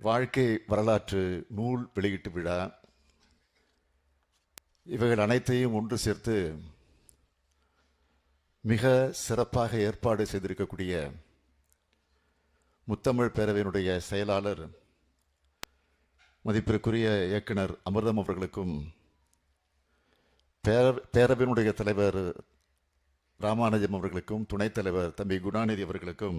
வாழ்க்கை வரலாற்று நூல் வெளியீட்டு விழா. இவைகள் அனைத்தையும் ஒன்று சேர்த்து மிக சிறப்பாக ஏற்பாடு செய்திருக்கக்கூடிய முத்தமிழ் பேரவையினுடைய செயலாளர் மதிப்பிற்குரிய இயக்குனர் அமிர்தம் அவர்களுக்கும் பேர பேரவையினுடைய தலைவர் ராமானுஜம் அவர்களுக்கும் துணைத் தலைவர் தம்பி குணாநிதி அவர்களுக்கும்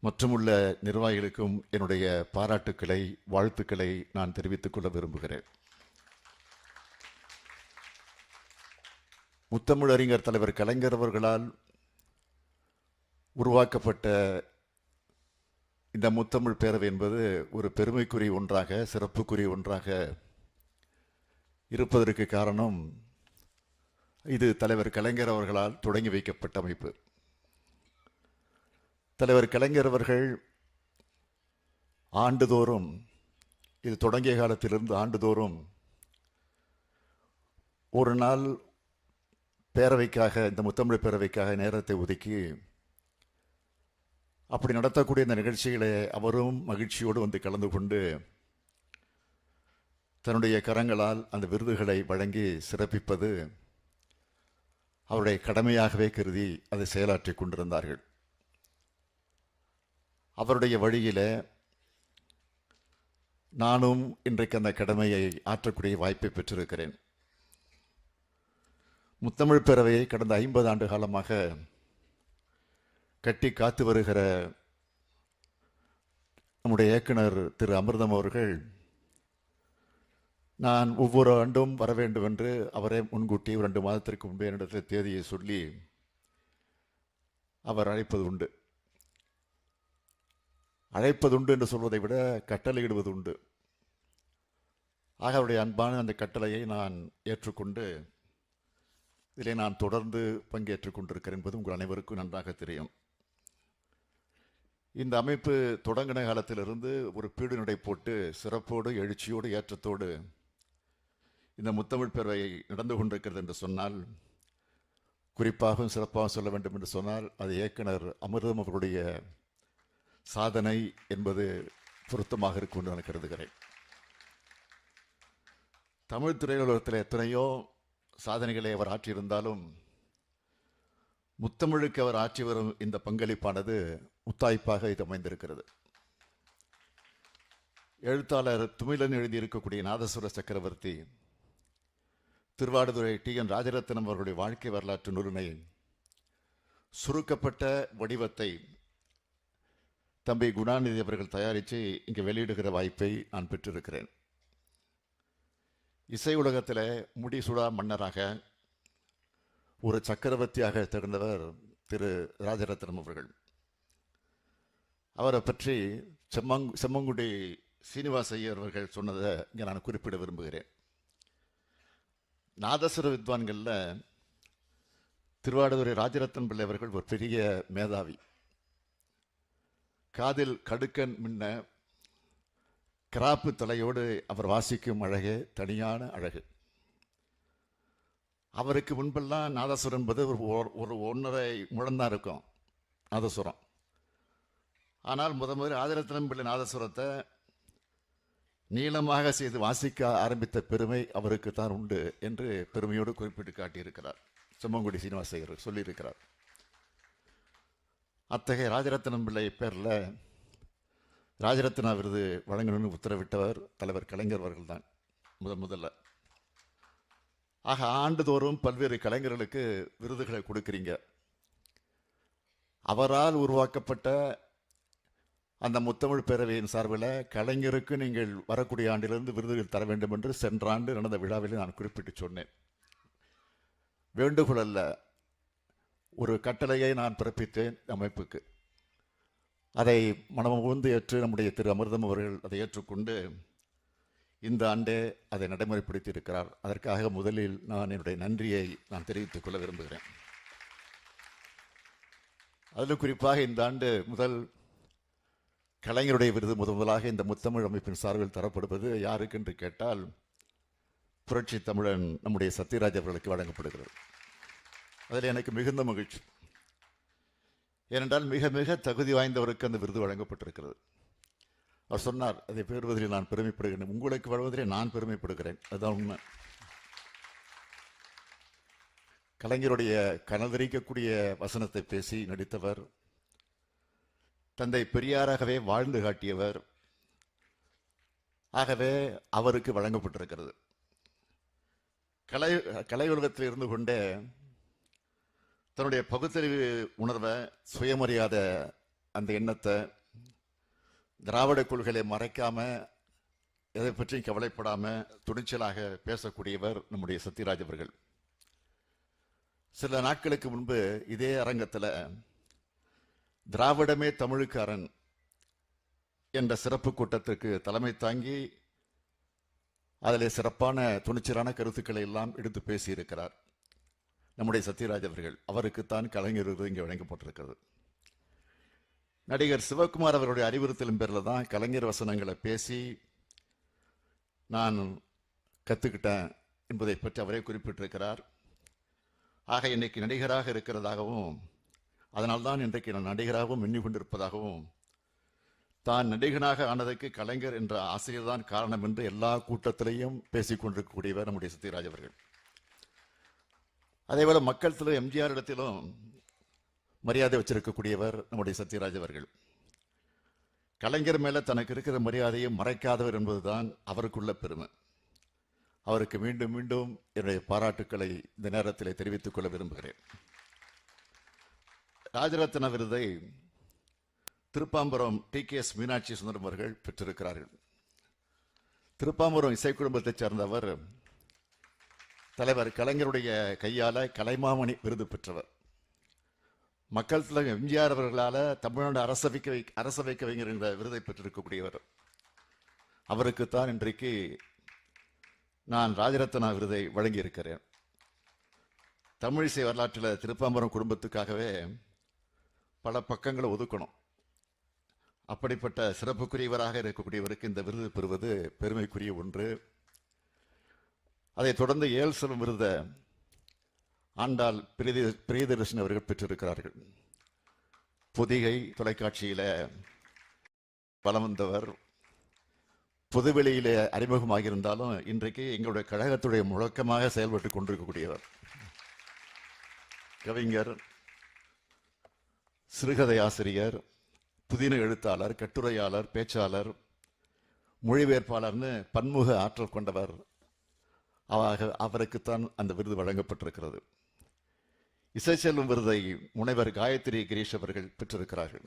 மற்றுமுள்ள நிர்வாகிகளுக்கும் என்னுடைய பாராட்டுக்களை வாழ்த்துக்களை நான் தெரிவித்துக் கொள்ள விரும்புகிறேன். முத்தமிழறிஞர் தலைவர் கலைஞர் அவர்களால் உருவாக்கப்பட்ட இந்த முத்தமிழ் பேரவை என்பது ஒரு பெருமைக்குரிய ஒன்றாக சிறப்புக்குரிய ஒன்றாக இருப்பதற்கு காரணம் இது தலைவர் கலைஞர் அவர்களால் தொடங்கி வைக்கப்பட்ட அமைப்பு. தலைவர் கலைஞர் அவர்கள் ஆண்டுதோறும் இது தொடங்கிய காலத்திலிருந்து ஆண்டுதோறும் ஒரு நாள் பேரவைக்காக இந்த முத்தமிழ் பேரவைக்காக நேரத்தை ஒதுக்கி அப்படி நடத்தக்கூடிய இந்த நிகழ்ச்சிகளை அவரும் மகிழ்ச்சியோடு வந்து கலந்து கொண்டு தன்னுடைய கரங்களால் அந்த விருதுகளை வழங்கி சிறப்பிப்பது அவருடைய கடமையாகவே கருதி அதை செயலாற்றி கொண்டிருந்தார்கள். அவருடைய வழியில் நானும் இன்றைக்கு அந்த கடமையை ஆற்றக்கூடிய வாய்ப்பை பெற்றிருக்கிறேன். முத்தமிழ் பேரவையை கடந்த ஐம்பது ஆண்டு காலமாக கட்டி காத்து வருகிற நம்முடைய இயக்குனர் திரு அமிர்தம் அவர்கள் நான் ஒவ்வொரு ஆண்டும் வர வேண்டும் என்று அவரே முன்கூட்டி ரெண்டு மாதத்திற்கு முன்பே என்னிடத்தில் தேதியை சொல்லி அவர் அழைப்பது உண்டு. அழைப்பதுண்டு என்று சொல்வதை விட கட்டளையிடுவது உண்டு ஆக அவருடைய அன்பான அந்த கட்டளையை நான் ஏற்றுக்கொண்டு இதிலே நான் தொடர்ந்து பங்கேற்றுக் கொண்டிருக்கிறேன் என்பது உங்கள் அனைவருக்கும் நன்றாக தெரியும். இந்த அமைப்பு தொடங்கின காலத்திலிருந்து ஒரு பீடு நடை போட்டு சிறப்போடு எழுச்சியோடு ஏற்றத்தோடு இந்த முத்தமிழ் பேரவை நடந்து கொண்டிருக்கிறது என்று சொன்னால் குறிப்பாகவும் சிறப்பாகவும் சொல்ல வேண்டும் என்று சொன்னால் அது இயக்குனர் அமிர்தம் அவர்களுடைய சாதனை என்பது பொருத்தமாக இருக்கும் என்று நான் கருதுகிறேன். தமிழ் திரையுலகத்தில் எத்தனையோ சாதனைகளை அவர் ஆற்றியிருந்தாலும் முத்தமிழுக்கு அவர் ஆற்றி வரும் இந்த பங்களிப்பானது முத்தாய்ப்பாக இது அமைந்திருக்கிறது. எழுத்தாளர் துமிலன் எழுதியிருக்கக்கூடிய நாதசுர சக்கரவர்த்தி திருவாடுதுறை டி. என். ராஜரத்னம் அவர்களுடைய வாழ்க்கை வரலாற்று நூலினை சுருக்கப்பட்ட வடிவத்தை தம்பி குணாநிதி அவர்கள் தயாரித்து இங்கே வெளியிடுகிற வாய்ப்பை நான் பெற்றிருக்கிறேன். இசை உலகத்தில் முடிசுடா மன்னராக ஒரு சக்கரவர்த்தியாக திகழ்ந்தவர் திரு ராஜரத்னம் அவர்கள். அவரை பற்றி செம்மங் செம்மங்குடி சீனிவாச ஐயர் அவர்கள் சொன்னதை இங்கே நான் குறிப்பிட விரும்புகிறேன். நாதஸ்வர வித்வான்களில் திருவாடுதுறை ராஜரத்னம் பிள்ளை அவர்கள் ஒரு பெரிய மேதாவி. காதில் கடுக்கன் முன்ன கிராப்பு தலையோடு அவர் வாசிக்கும் அழகு தனியான அழகு. அவருக்கு முன்பெல்லாம் நாதசுரம் என்பது ஒரு ஒரு ஒன்றரை முழந்தான் இருக்கும் நாதசுரம் ஆனால் முத முதல் ஆதிரத்னம் பிள்ளை நாதசுரத்தை நீளமாக செய்து வாசிக்க ஆரம்பித்த பெருமை அவருக்கு தான் உண்டு என்று பெருமையோடு குறிப்பிட்டு காட்டியிருக்கிறார். செம்மங்குடி சீனிவாசையர் சொல்லியிருக்கிறார். அத்தகைய ராஜரத்னம் பிள்ளை பேரில் ராஜரத்னா விருது வழங்கணும்னு உத்தரவிட்டவர் தலைவர் கலைஞர் அவர்கள் தான் முதன் முதல்ல. ஆக ஆண்டுதோறும் பல்வேறு கலைஞர்களுக்கு விருதுகளை கொடுக்குறீங்க. அவரால் உருவாக்கப்பட்ட அந்த முத்தமிழ் பேரவையின் சார்பில் கலைஞருக்கு நீங்கள் வரக்கூடிய ஆண்டிலிருந்து விருதுகள் தர வேண்டும் என்று சென்ற ஆண்டு நடந்த விழாவில் நான் குறிப்பிட்டு சொன்னேன். வேண்டுகோள் அல்ல ஒரு கட்டளையை நான் பிறப்பித்தேன் அமைப்புக்கு. அதை மனமுந்து ஏற்று நம்முடைய திரு அமிர்தம் அவர்கள் அதை ஏற்றுக்கொண்டு இந்த ஆண்டே அதை நடைமுறைப்படுத்தி இருக்கிறார் அதற்காக முதலில் நான் என்னுடைய நன்றியை நான் தெரிவித்துக் கொள்ள விரும்புகிறேன். அதில் குறிப்பாக இந்த ஆண்டு முதல் கலைஞருடைய விருது முதன் முதலாக இந்த முத்தமிழ் அமைப்பின் சார்பில் தரப்படுவது யாருக்கு என்று கேட்டால் புரட்சி தமிழன் நம்முடைய சத்யராஜ் அவர்களுக்கு வழங்கப்படுகிறது. அதில் எனக்கு மிகுந்த மகிழ்ச்சி. ஏனென்றால் மிக மிக தகுதி வாய்ந்தவருக்கு அந்த விருது வழங்கப்பட்டிருக்கிறது. அவர் சொன்னார் அதை பெறுவதில் நான் பெருமைப்படுகிறேன். உங்களுக்கு வழங்குவதிலே நான் பெருமைப்படுகிறேன். அதுதான் உண்மை. கலைஞருடைய கனதரிக்கக்கூடிய வசனத்தை பேசி நடித்தவர் தந்தை பெரியாராகவே வாழ்ந்து காட்டியவர் ஆகவே அவருக்கு வழங்கப்பட்டிருக்கிறது. கலை கலை உலகத்தில் இருந்து கொண்டே தன்னுடைய பகுத்தறிவு உணர்வை சுயமரியாதை அந்த எண்ணத்தை திராவிட கொள்கைகளை மறைக்காம எதை பற்றியும் கவலைப்படாம துணிச்சலாக பேசக்கூடியவர் நம்முடைய சத்யராஜ் அவர்கள். சில நாட்களுக்கு முன்பு இதே அரங்கத்தில் திராவிடமே தமிழுக்காரன் என்ற சிறப்பு கூட்டத்திற்கு தலைமை தாங்கி அதில் சிறப்பான துணிச்சலான கருத்துக்களை எல்லாம் எடுத்து பேசியிருக்கிறார். நம்முடைய சத்யராஜ் அவர்கள் அவருக்குத்தான் கலைஞர் விருது இங்கே வழங்கப்பட்டிருக்கிறது. நடிகர் சிவகுமார் அவருடைய அறிவுறுத்தலும் பேரில் தான் கலைஞர் வசனங்களை பேசி நான் கற்றுக்கிட்டேன் என்பதை பற்றி அவரே குறிப்பிட்டிருக்கிறார். ஆக இன்னைக்கு நடிகராக இருக்கிறதாகவும் அதனால்தான் இன்றைக்கு நான் நடிகராகவும் எண்ணி கொண்டிருப்பதாகவும் தான் நடிகனாக ஆனதற்கு கலைஞர் என்ற ஆசிரியர் தான் காரணம் என்று எல்லா கூட்டத்திலையும் பேசிக் கொண்டிருக்கக்கூடியவர் நம்முடைய சத்யராஜ் அவர்கள். அதேபோல மக்கள் எம்ஜிஆர் இடத்திலும் மரியாதை வச்சிருக்கக்கூடியவர் நம்முடைய சத்யராஜ் அவர்கள். கலைஞர் மேலே தனக்கு இருக்கிற மரியாதையை மறைக்காதவர் என்பதுதான் அவருக்குள்ள பெருமை. அவருக்கு மீண்டும் மீண்டும் என்னுடைய பாராட்டுக்களை இந்த நேரத்தில் தெரிவித்துக் கொள்ள விரும்புகிறேன். ராஜரத்ன விருதை Thiruppambaram T K S Meenakshi Sundaram அவர்கள் பெற்றிருக்கிறார்கள். திருப்பாம்பரம் இசை குடும்பத்தைச் சேர்ந்தவர் தலைவர் கலைஞருடைய கையால் கலைமாமணி விருது பெற்றவர். மக்கள் தலைவர் எம்ஜிஆர் அவர்களால் தமிழ்நாடு அரசவைக்கு வை அரசவை கவிஞர் என்ற விருதை பெற்றிருக்கக்கூடியவர். அவருக்குத்தான் இன்றைக்கு நான் ராஜரத்னா விருதை வழங்கியிருக்கிறேன். தமிழிசை வரலாற்றில் திருப்பாம்பரம் குடும்பத்துக்காகவே பல பக்கங்களை ஒதுக்கணும். அப்படிப்பட்ட சிறப்புக்குரியவராக இருக்கக்கூடியவருக்கு இந்த விருது பெறுவது பெருமைக்குரிய ஒன்று. அதைத் தொடர்ந்து ஏல் செல்வம் ஆண்டாள் பிரியதி பிரியதர்ஷன் அவர்கள் பெற்றிருக்கிறார்கள். பொதிகை தொலைக்காட்சியில் பலம் வந்தவர் பொதுவெளியிலே அறிமுகமாகியிருந்தாலும் இன்றைக்கு எங்களுடைய கழகத்துடைய முழக்கமாக செயல்பட்டு கொண்டிருக்கக்கூடியவர். கவிஞர் சிறுகதை ஆசிரியர் புதின எழுத்தாளர் கட்டுரையாளர் பேச்சாளர் மொழிபெயர்ப்பாளர்னு பன்முக ஆற்றல் கொண்டவர் அவருக்குத்தான் அந்த விருது வழங்கப்பட்டிருக்கிறது. இசைச்செல்லும் விருதை முனைவர் காயத்ரி கிரீஷ் அவர்கள் பெற்றிருக்கிறார்கள்.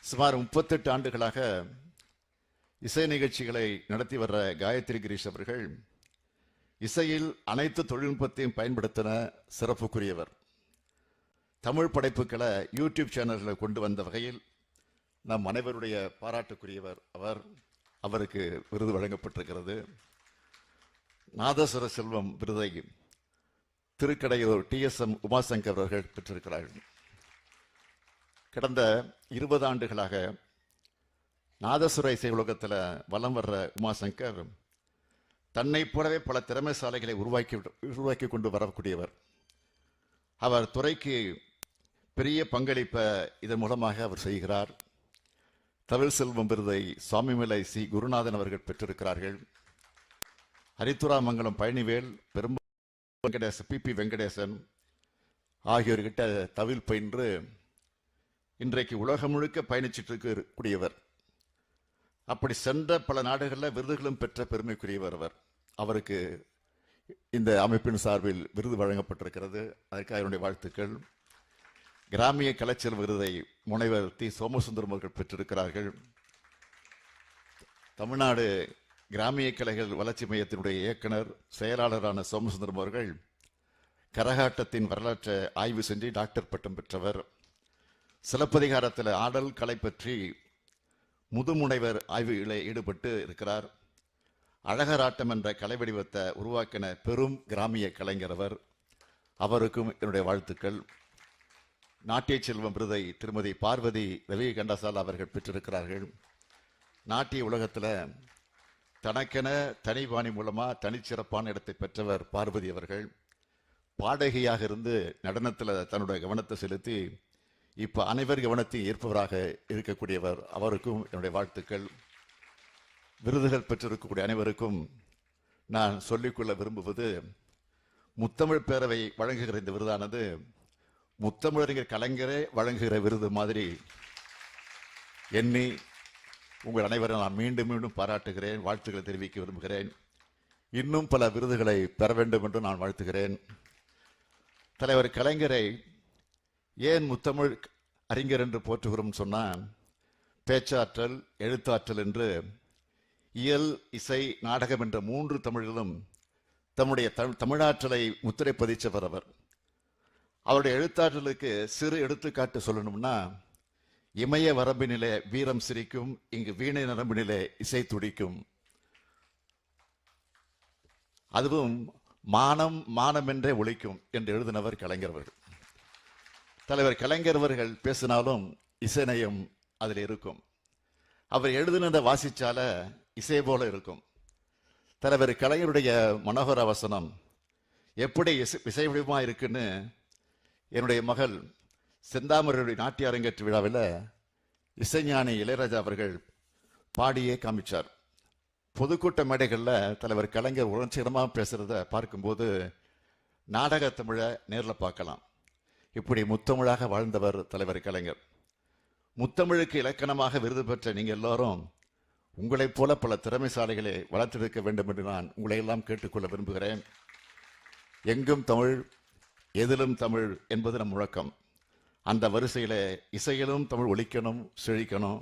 சுமார் முப்பத்தெட்டு ஆண்டுகளாக இசை நிகழ்ச்சிகளை நடத்தி வர்ற காயத்ரி கிரீஷ் அவர்கள் இசையில் அனைத்து தொழில்நுட்பத்தையும் பயன்படுத்தின சிறப்புக்குரியவர். தமிழ் படைப்புகளை யூடியூப் சேனல்களை கொண்டு வந்த வகையில் நம் அனைவருடைய பாராட்டுக்குரியவர் அவர். அவருக்கு விருது வழங்கப்பட்டிருக்கிறது. நாதஸ்வர செல்வம் விருதை Thirukkadaiyur T S M Umashankar அவர்கள் பெற்றிருக்கிறார்கள். கடந்த இருபது ஆண்டுகளாக நாதசுர இசை உலகத்தில் வலம் வர்ற உமாசங்கர் தன்னை போலவே பல திறமைசாலைகளை உருவாக்கி உருவாக்கி கொண்டு வரக்கூடியவர். அவர் துறைக்கு பெரிய பங்களிப்பை இதன் மூலமாக அவர் செய்கிறார். தமிழ் செல்வம் விருதை சுவாமிமலை சி. குருநாதன் அவர்கள் பெற்றிருக்கிறார்கள். ஹரித்துராமங்கலம் பழனிவேல் பெரும் வெங்கடேசன் பிபி வெங்கடேசன் ஆகியோர்கிட்ட தவில் பயின்று இன்றைக்கு உலகம் முழுக்க பயணிச்சுட்டு இருக்கக்கூடியவர் அப்படி சென்ற பல நாடுகளில் விருதுகளும் பெற்ற பெருமைக்குரியவர் அவர். அவருக்கு இந்த அமைப்பின் சார்பில் விருது வழங்கப்பட்டிருக்கிறது. அதற்காக என்னுடைய வாழ்த்துக்கள். கிராமிய கலைச்சல் விருதை முனைவர் தி சோமசுந்தரம் அவர்கள் பெற்றிருக்கிறார்கள். தமிழ்நாடு கிராமிய கலைகள் வளர்ச்சி மையத்தினுடைய இயக்குனர் செயலாளரான சோமசுந்தரம் அவர்கள் கரகாட்டத்தின் வரலாற்றை ஆய்வு செஞ்சு டாக்டர் பட்டம் பெற்றவர். சிலப்பதிகாரத்தில் ஆடல் கலை பற்றி முதுமுனைவர் ஆய்வுகளை ஈடுபட்டு இருக்கிறார். அழகராட்டம் என்ற கலை வடிவத்தை உருவாக்கின பெரும் கிராமிய கலைஞரவர் அவருக்கும் என்னுடைய வாழ்த்துக்கள். நாட்டிய செல்வம் விருதை திருமதி பார்வதி ரவி கண்டசால் அவர்கள் பெற்றிருக்கிறார்கள். நாட்டிய உலகத்தில் தனக்கென தனிபாணி மூலமா தனிச்சிறப்பான இடத்தை பெற்றவர் பார்வதி அவர்கள். பாடகியாக இருந்து நடனத்தில் தன்னுடைய கவனத்தை செலுத்தி இப்போ அனைவர் கவனத்தையும் ஈர்ப்பவராக இருக்கக்கூடியவர் அவருக்கும் என்னுடைய வாழ்த்துக்கள். விருதுகள் பெற்றிருக்கக்கூடிய அனைவருக்கும் நான் சொல்லிக்கொள்ள விரும்புவது முத்தமிழ் பேரவை வழங்குகிற இந்த விருதானது முத்தமிழறிஞர் கலைஞரே வழங்குகிற விருது மாதிரி எண்ணி உங்கள் அனைவரும் நான் மீண்டும் மீண்டும் பாராட்டுகிறேன் வாழ்த்துக்களை தெரிவிக்க விரும்புகிறேன். இன்னும் பல விருதுகளை பெற வேண்டும் என்று நான் வாழ்த்துகிறேன். தலைவர் கலைஞரை ஏன் முத்தமிழ் அறிஞர் என்று போற்றுகிறோம் சொன்னால் பேச்சாற்றல் எழுத்தாற்றல் என்று இயல் இசை நாடகம் என்ற மூன்று தமிழிலும் தம்முடைய தமிழ் தமிழாற்றலை முத்திரை பதிச்சவர் அவர். அவருடைய எழுத்தாற்றலுக்கு சிறு எடுத்துக்காட்டு சொல்லணும்னா இமய வரம்பினிலே வீரம் சிரிக்கும் இங்கு வீணை நரம்பினிலே இசை துடிக்கும். அதுவும் மானம் மானம் என்றே ஒழிக்கும் என்று எழுதினவர் கலைஞர் தலைவர் கலைஞரவர்கள் பேசினாலும் இசைநயம் அதில் இருக்கும். அவர் எழுதினதை வாசிச்சால இசை போல இருக்கும். தலைவர் கலைஞருடைய மனோகர வசனம் எப்படி இசை இசை வடிவமா இருக்குன்னு என்னுடைய மகள் செந்தாமரையுடைய நாட்டிய அரங்கேற்று விழாவில் இசைஞானி இளையராஜா அவர்கள் பாடியே காமிச்சார். பொதுக்கூட்ட மேடைகளில் தலைவர் கலைஞர் உணர்ச்சிகரமாக பேசுகிறத பார்க்கும்போது நாடக தமிழை நேரில் பார்க்கலாம். இப்படி முத்தமிழாக வாழ்ந்தவர் தலைவர் கலைஞர். முத்தமிழுக்கு இலக்கணமாக விருது பெற்ற நீங்கள் எல்லாரும் உங்களைப் போல பல திறமைசாலிகளை வளர்த்தெடுக்க வேண்டும் என்று நான் உங்களை எல்லாம் கேட்டுக்கொள்ள விரும்புகிறேன். எங்கும் தமிழ் எதிலும் தமிழ் என்பது நம் முழக்கம். அந்த வரிசையில் இசையிலும் தமிழ் ஒழிக்கணும் செழிக்கணும்.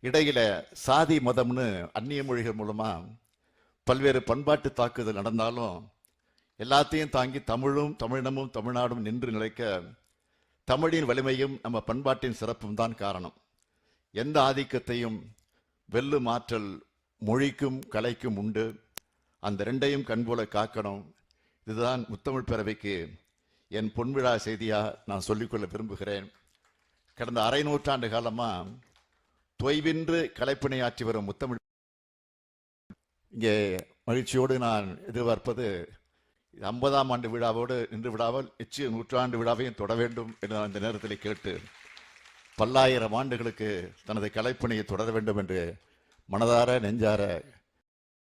இடையில் சாதி மதம்னு அந்நிய மொழிகள் மூலமாக பல்வேறு பண்பாட்டு தாக்குதல் நடந்தாலும் எல்லாத்தையும் தாங்கி தமிழும் தமிழினமும் தமிழ்நாடும் நின்று நிலைக்க தமிழின் வலிமையும் நம்ம பண்பாட்டின் சிறப்பும் தான் காரணம். எந்த ஆதிக்கத்தையும் வெல்லும் ஆற்றல் மொழிக்கும் கலைக்கும் உண்டு. அந்த ரெண்டையும் கண்போல காக்கணும். இதுதான் முத்தமிழ் பேரவைக்கு என் பொன்விழா செய்தியாக நான் சொல்லிக்கொள்ள விரும்புகிறேன். கடந்த அரை நூற்றாண்டு காலமாக தொய்வின்று கலைப்பணியாற்றி வரும் முத்தமிழ் இங்கே மகிழ்ச்சியோடு நான் எதிர்பார்ப்பது ஐம்பதாம் ஆண்டு விழாவோடு நின்று விடாமல் நிச்சய நூற்றாண்டு விழாவையும் தொட வேண்டும் என்று நான் இந்த நேரத்தில் கேட்டு பல்லாயிரம் ஆண்டுகளுக்கு தனது கலைப்பணியை தொடர வேண்டும் என்று மனதார நெஞ்சார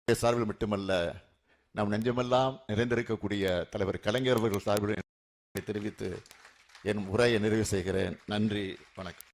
சார்பில் மட்டுமல்ல நம் நெஞ்சமெல்லாம் நிறைந்திருக்கக்கூடிய தலைவர் கலைஞர் அவர்கள் சார்பில் தெரிவித்து என் உரையை நிறைவு செய்கிறேன். நன்றி வணக்கம்.